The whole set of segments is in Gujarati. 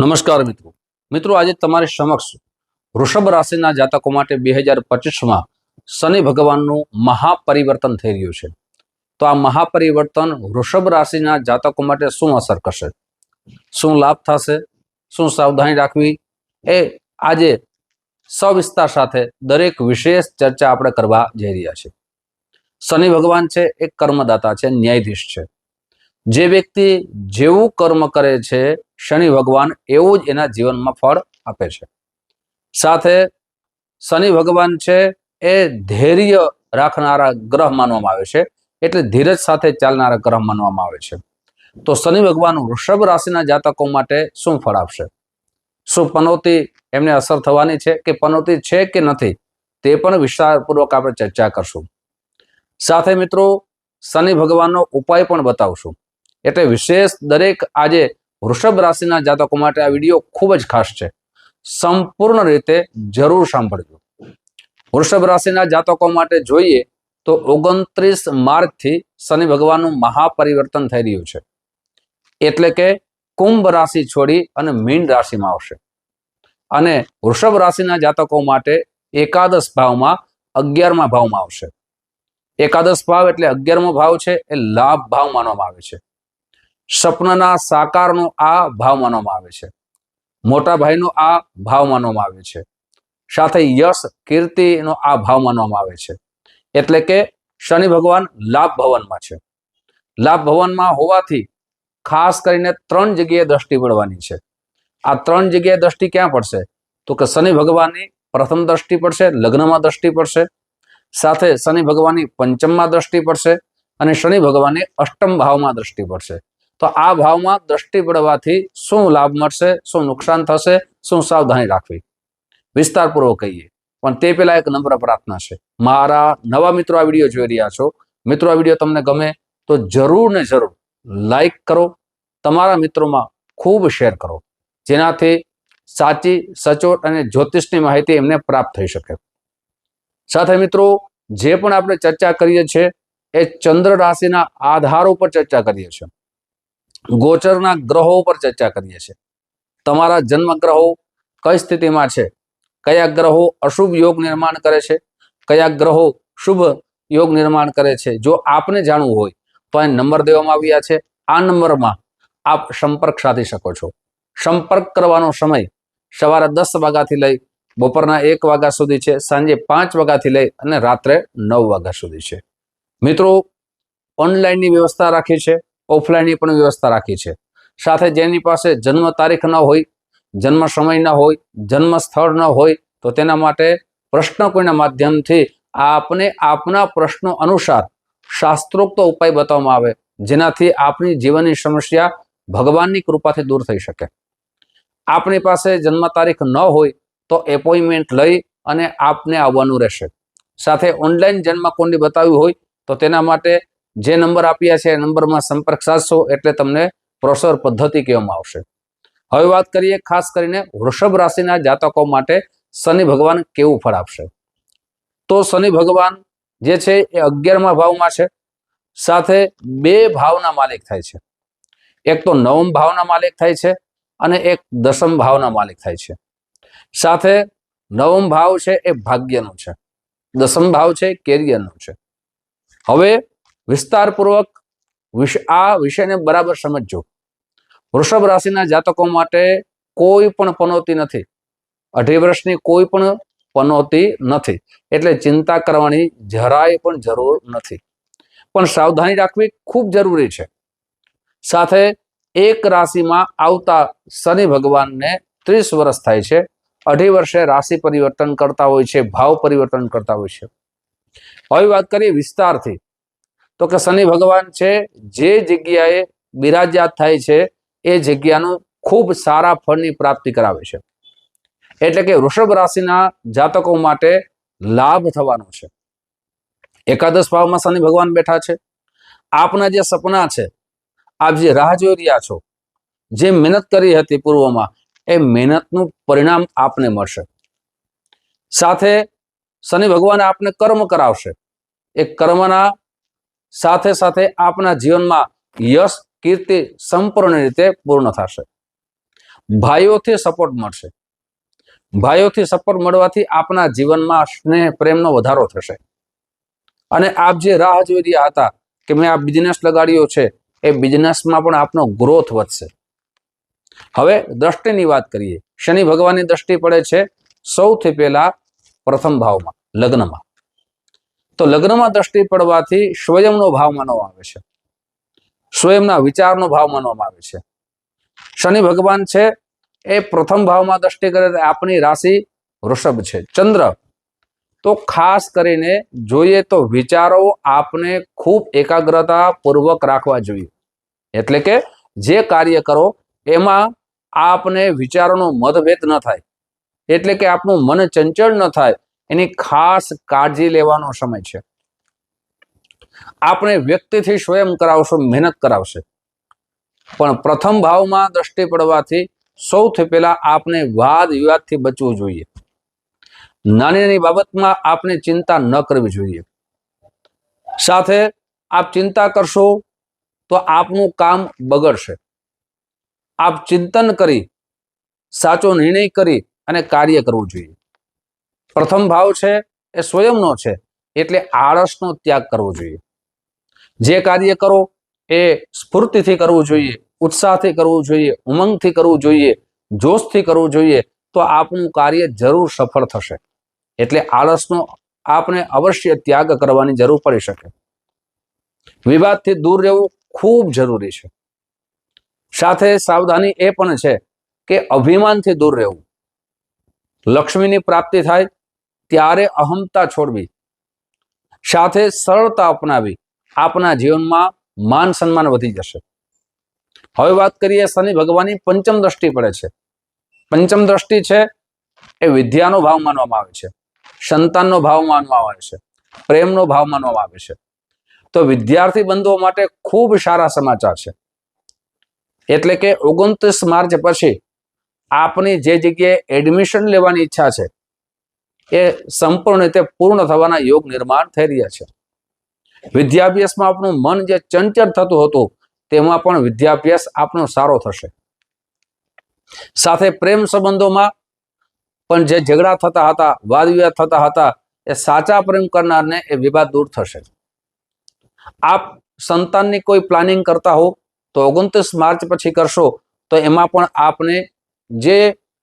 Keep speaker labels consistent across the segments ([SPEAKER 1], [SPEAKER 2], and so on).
[SPEAKER 1] નમસ્કાર મિત્રો. મિત્રો, આજે તમારી સમક્ષ વૃષભ રાશિના જાતકો માટે બે હજાર પચીસમાં શનિ ભગવાનનું મહાપરિવર્તન થઈ રહ્યું છે. તો આ મહાપરિવર્તન વૃષભ રાશિના જાતકો માટે શું અસર કરશે? શું લાભ થશે? શું સાવધાની રાખવી? એ આજે સવિસ્તાર સાથે દરેક વિશેષ ચર્ચા આપણે કરવા જઈ રહ્યા છીએ. શનિ ભગવાન છે, એ કર્મદાતા છે, ન્યાયાધીશ છે. જે વ્યક્તિ જેવું કર્મ કરે છે શનિ ભગવાન એવું જ એના જીવનમાં ફળ આપે છે. સાથે શનિ ભગવાન છે એ ધૈર્ય રાખનારા ગ્રહ માનવામાં આવે છે, એટલે ધીરજ સાથે ચાલનારા ગ્રહ માનવામાં આવે છે. તો શનિ ભગવાન વૃષભ રાશિના જાતકો માટે શું ફળ આપશે? શું પનોતી એમને અસર થવાની છે કે પનોતી છે કે નથી? તે પણ વિસ્તારપૂર્વક આપણે ચર્ચા કરશું. સાથે મિત્રો, શનિ ભગવાનનો ઉપાય પણ બતાવશું. એટલે વિશેષ દરેક આજે વૃષભ રાશિના જાતકો માટે આ વીડિયો ખૂબ જ ખાસ છે. સંપૂર્ણ રીતે જરૂર સાંભળજો. વૃષભ રાશિના જાતકો માટે જોઈએ તો ઓગણત્રીસ માર્ચથી શનિ ભગવાનનું મહાપરિવર્તન થઈ રહ્યું છે. એટલે કે કુંભ રાશિ છોડી અને મીન રાશિમાં આવશે. અને વૃષભ રાશિના જાતકો માટે એકાદશ ભાવમાં અગિયારમા ભાવમાં આવશે. એકાદશ ભાવ એટલે અગિયારમો ભાવ છે એ લાભ ભાવ માનવામાં આવે છે. સપનાના સાકારનો આ ભાવ માનવામાં આવે છે. મોટા ભાઈનો આ ભાવ માનવામાં આવે છે. સાથે યશ કીર્તિનો આ ભાવ માનવામાં આવે છે. એટલે કે શનિ ભગવાન લાભ ભવનમાં છે. લાભ ભવનમાં હોવાથી ખાસ કરીને ત્રણ જગ્યાએ દ્રષ્ટિ પડવાની છે. આ ત્રણ જગ્યાએ દ્રષ્ટિ ક્યાં પડશે? તો કે શનિ ભગવાનની પ્રથમ દ્રષ્ટિ પડશે, લગ્નમાં દ્રષ્ટિ પડશે. સાથે શનિ ભગવાનની પંચમમાં દ્રષ્ટિ પડશે અને શનિ ભગવાનની અષ્ટમ ભાવમાં દ્રષ્ટિ પડશે. તો આ ભાવમાં દ્રષ્ટિ પડવાથી શું લાભ મળશે, શું નુકસાન થશે, શું સાવધાની રાખવી? વિસ્તારપૂર્વક કહીએ. પણ તે પેલા એક નમ્ર પ્રાર્થના છે. મારા નવા મિત્રો આ વીડિયો જોઈ રહ્યા છો. મિત્રો, આ વીડિયો તમને ગમે તો જરૂર ને જરૂર લાઈક કરો. તમારા મિત્રોમાં ખૂબ શેર કરો. જેનાથી સાચી, સચોટ અને જ્યોતિષની માહિતી એમને પ્રાપ્ત થઈ શકે. સાથે મિત્રો, જે પણ આપણે ચર્ચા કરીએ છીએ, એ ચંદ્ર રાશિના આધાર ઉપર ચર્ચા કરીએ છીએ. ગોચરના ગ્રહો ઉપર ચર્ચા કરીએ છીએ. તમારા જન્મ ગ્રહો કઈ સ્થિતિમાં છે? કયા ગ્રહો અશુભ યોગ નિર્માણ કરે છે? કયા ગ્રહો શુભ યોગ નિર્માણ કરે છે? જો આપને જાણવું હોય, તો અહીં નંબર દેવામાં આવ્યા છે. આ નંબરમાં આપ સંપર્ક સાધી શકો છો. સંપર્ક કરવાનો સમય સવારે દસ વાગ્યાથી લઈ બપોરના એક વાગ્યા સુધી છે, સાંજે પાંચ વાગ્યાથી લઈ અને રાત્રે નવ વાગ્યા સુધી છે. મિત્રો ઓનલાઈનની વ્યવસ્થા રાખી છે. ઓફલાઈનની પણ વ્યવસ્થા રાખી છે. સાથે જેની પાસે જન્મ તારીખ ન હોય, જન્મ સમય ન હોય, જન્મ સ્થળ ન હોય, તો તેના માટે પ્રશ્ન કોઈના માધ્યમથી આપને આપના પ્રશ્નો અનુસાર શાસ્ત્રોક્ત ઉપાય બતાવવામાં આવે, જેનાથી આપની જીવનની સમસ્યા ભગવાનની કૃપાથી દૂર થઈ શકે. આપણી પાસે જન્મ તારીખ ન હોય, તો એપોઇન્ટમેન્ટ લઈ અને આપને આવવાનું રહેશે. સાથે ઓનલાઈન જન્મ કુંડલી બતાવી હોય, તો તેના માટે જે નંબર આપ્યા છે એ નંબરમાં સંપર્ક સાધશો એટલે તમને પ્રોસર પદ્ધતિ કહેવામાં આવશે. હવે વાત કરીએ ખાસ કરીને વૃષભ રાશિના જાતકો માટે શનિ ભગવાન કેવું ફળ આપશે? તો શનિ ભગવાન જે છે એ અગિયારમા ભાવમાં છે. સાથે બે ભાવના માલિક થાય છે. એક તો નવમ ભાવના માલિક થાય છે અને એક દસમ ભાવના માલિક થાય છે. સાથે નવમ ભાવ છે એ ભાગ્યનો છે. દસમ ભાવ છે કેરિયરનો છે. હવે વિસ્તારપૂર્વક આ વિષયને બરાબર સમજજો. વૃષભ રાશિના જાતકો માટે કોઈ પણ પનોતી નથી. અઢી વર્ષની કોઈ પણ પનોતી નથી. એટલે ચિંતા કરવાની જરાય પણ જરૂર નથી. પણ સાવધાની રાખવી ખૂબ જરૂરી છે. સાથે એક રાશિમાં આવતા શનિ ભગવાનને ત્રીસ વર્ષ થાય છે. અઢી વર્ષે રાશિ પરિવર્તન કરતા હોય છે, ભાવ પરિવર્તન કરતા હોય છે. હવે વાત કરીએ વિસ્તારથી. તો કે શનિ ભગવાન છે, જે જગ્યાએ બિરાજ્યાત થાય છે, એ જગ્યાનું ખૂબ સારા ફળની પ્રાપ્તિ કરાવે છે. એટલે કે વૃષભ રાશિના જાતકો માટે લાભ થવાનો છે. એકાદશ ભાવમાં શનિ ભગવાન બેઠા છે. આપના જે સપના છે, આપ જે રાહ જોઈ રહ્યા છો, જે મહેનત કરી હતી પૂર્વમાં, એ મહેનતનું પરિણામ આપને મળશે. સાથે શનિ ભગવાન આપને કર્મ કરાવશે. એ કર્મના સાથે સાથે આપના જીવનમાં યશ, કીર્તિ સંપૂર્ણ રીતે પૂર્ણ થશે. ભાઈઓથી સપોર્ટ મળશે. ભાઈઓથી સપોર્ટ મળવાથી આપના જીવનમાં સ્નેહ, પ્રેમનો વધારો થશે. અને આપ જે રાહ જોઈ રહ્યા હતા કે મેં આ બિઝનેસ લગાડ્યો છે, એ બિઝનેસમાં પણ આપનો ગ્રોથ વધશે. હવે દ્રષ્ટિની વાત કરીએ. શનિ ભગવાનની દ્રષ્ટિ પડે છે સૌથી પહેલા પ્રથમ ભાવમાં, લગ્નમાં. તો લગ્નમાં દ્રષ્ટિ પડવાથી સ્વયંનો ભાવ માનવામાં આવે છે. સ્વયંના વિચારનો ભાવ માનવામાં આવે છે. શનિ ભગવાન છે એ પ્રથમ ભાવમાં દ્રષ્ટિ કરે તો આપણી રાશિ વૃષભ છે. ચંદ્ર. તો ખાસ કરીને જોઈએ તો વિચારો આપને ખૂબ એકાગ્રતા પૂર્વક રાખવા જોઈએ. એટલે કે જે કાર્ય કરો એમાં આપને વિચારોનો મતભેદ ન થાય. એટલે કે આપનું મન ચંચળ ન થાય. એની ખાસ કાળજી લેવાનો સમય છે. આપણે વ્યક્તિથી સ્વયં કરાવશો, મહેનત કરાવશે. પણ પ્રથમ ભાવમાં દ્રષ્ટિ પડવાથી સૌથી પહેલા આપને વાદ વિવાદથી બચવું જોઈએ. નાની નાની બાબતમાં આપને ચિંતા ન કરવી જોઈએ. સાથે આપ ચિંતા કરશો તો આપનું કામ બગડશે. આપ ચિંતન કરી, સાચો નિર્ણય કરી અને કાર્ય કરવું જોઈએ. પ્રથમ ભાવ છે એ સ્વયંનો છે. એટલે આળસનો ત્યાગ કરવો જોઈએ. જે કાર્ય કરો એ સ્ફૂર્તિથી કરવું જોઈએ, ઉત્સાહથી કરવું જોઈએ, ઉમંગથી કરવું જોઈએ, જોશથી કરવું જોઈએ, તો આપનું કાર્ય જરૂર સફળ થશે. એટલે આળસનો આપને અવશ્ય ત્યાગ કરવાની જરૂર પડી શકે. વિવાદથી દૂર રહેવું ખૂબ જરૂરી છે. સાથે સાવધાની એ પણ છે કે અભિમાનથી દૂર રહેવું. લક્ષ્મીની પ્રાપ્તિ થાય ત્યારે અહમતા છોડવી, સાથે સરળતા અપનાવી, આપના જીવનમાં માન સન્માન વધી જશે. હવે વાત કરીએ શનિ ભગવાનની પંચમ દ્રષ્ટિ પડે છે. પંચમ દ્રષ્ટિ છે એ વિદ્યાનો ભાવ માનવામાં આવે છે. સંતાનનો ભાવ માનવામાં આવે છે. પ્રેમનો ભાવ માનવામાં આવે છે. તો વિદ્યાર્થી બંધુઓ માટે ખૂબ સારા સમાચાર છે. એટલે કે ઓગણત્રીસ માર્ચ પછી આપની જે જગ્યાએ એડમિશન લેવાની ઈચ્છા છે એ સંપૂર્ણ રીતે પૂર્ણ થવાના યોગ નિર્માણ થઈ રહ્યા છે. વિદ્યાભ્યાસમાં આપણું મન જે ચંચળ થતું હતું, તેમાં પણ વિદ્યાભ્યાસ આપનો સારો થશે. સાથે પ્રેમ સંબંધોમાં પણ જે ઝઘડા થતા હતા વાદ વિવાદ થતા હતા, એ સાચા પ્રેમ કરનારને એ વિવાદ દૂર થશે. આપ સંતાનની કોઈ પ્લાનિંગ કરતા હો, તો ઓગણત્રીસ માર્ચ પછી કરશો, તો એમાં પણ આપને જે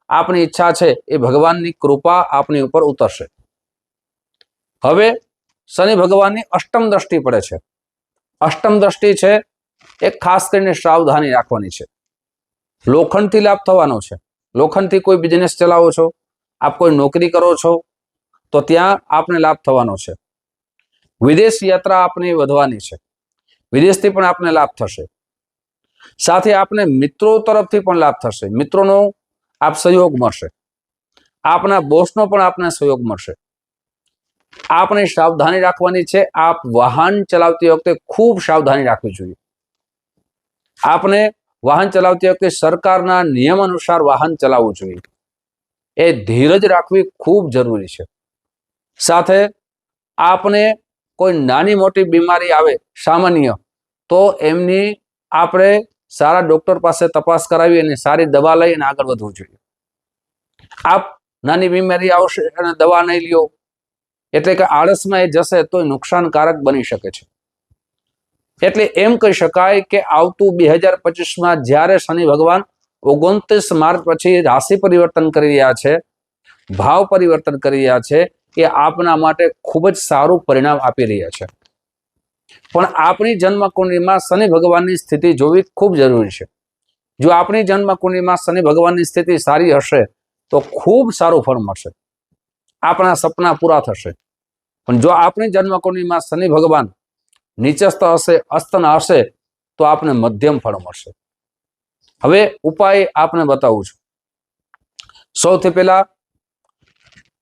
[SPEAKER 1] આપની ઈચ્છા છે એ ભગવાનની કૃપા આપની ઉપર ઉતરશે. હવે શનિ ભગવાનની અષ્ટમ દ્રષ્ટિ પડે છે. અષ્ટમ દ્રષ્ટિ છે એ ખાસ કરીને સાવધાની રાખવાની છે. લોખંડથી લાભ થવાનો છે. લોખંડથી કોઈ બિઝનેસ ચલાવો છો, આપ કોઈ નોકરી કરો છો, તો ત્યાં આપને લાભ થવાનો છે. વિદેશ યાત્રા આપની વધવાની છે. વિદેશથી પણ આપને લાભ થશે. સાથે આપને મિત્રો તરફથી પણ લાભ થશે. મિત્રોનો આપ સહયોગ મળશે. આપના બોસનો પણ આપને સહયોગ મળશે. આપણે સાવધાની રાખવાની છે. આપ વાહન ચલાવતી વખતે ખૂબ સાવધાની રાખવી જોઈએ. આપને વાહન ચલાવતી વખતે સરકારના નિયમ અનુસાર વાહન ચલાવવું જોઈએ. એ ધીરજ રાખવી ખૂબ જરૂરી છે. સાથે આપને કોઈ નાની મોટી બીમારી આવે, સામાન્ય, તો એમની આપણે સારા ડોક્ટર પાસે તપાસ કરાવી અને સારી દવા લઈ અને આગળ વધવું જોઈએ. આપ નાની બીમારી આવશે અને દવા નહીં લ્યો. એટલે કે આળસમાં એ જશે તો એ નુકસાનકારક બની શકે છે. એટલે એમ કહી શકાય કે આવતું બે હજાર પચીસમાં જ્યારે શનિ ભગવાન ઓગણત્રીસ માર્ચ પછી રાશિ પરિવર્તન કરી રહ્યા છે, ભાવ પરિવર્તન કરી રહ્યા છે, એ આપના માટે ખૂબ જ સારું પરિણામ આપી રહ્યા છે. પણ આપણી જન્મ કુંડળીમાં શનિ ભગવાનની સ્થિતિ જોવી ખૂબ જરૂરી છે. જો આપણી જન્મ કુંડળીમાં શનિ ભગવાનની સ્થિતિ સારી હશે, તો ખૂબ સારું ફળ મળશે. આપણા સપના પૂરા થશે. પણ જો આપણી જન્મ કુંડળીમાં શનિ ભગવાન નીચસ્થ હશે, અસ્તના હશે, તો આપને મધ્યમ ફળ મળશે. હવે ઉપાય આપને બતાવું છું. સૌથી પહેલા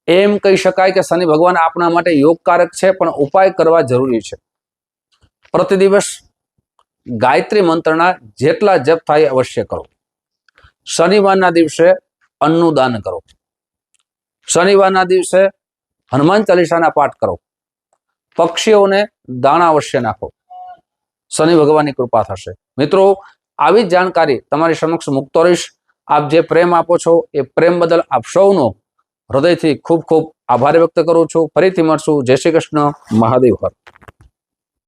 [SPEAKER 1] એમ કહી શકાય કે શનિ ભગવાન આપણા માટે યોગકારક છે, પણ ઉપાય કરવા જરૂરી છે. પ્રતિ દિવસ ગાયત્રી મંત્રના જેટલા જપ થાય અવશ્ય કરો. શનિવારના દિવસે અન્નનું દાન કરો. શનિવારના દિવસે હનુમાન ચાલીસાના પાઠ કરો. પક્ષીઓને દાણા અવશ્ય નાખો. શનિ ભગવાનની કૃપા થશે. મિત્રો, આવી જ જાણકારી તમારી સમક્ષ મૂકતો રહીશ. આપ જે પ્રેમ આપો છો, એ પ્રેમ બદલ આપ સૌનો હૃદયથી ખૂબ ખૂબ આભાર વ્યક્ત કરું છું. ફરીથી મળશું. જય શ્રી કૃષ્ણ. મહાદેવ હર.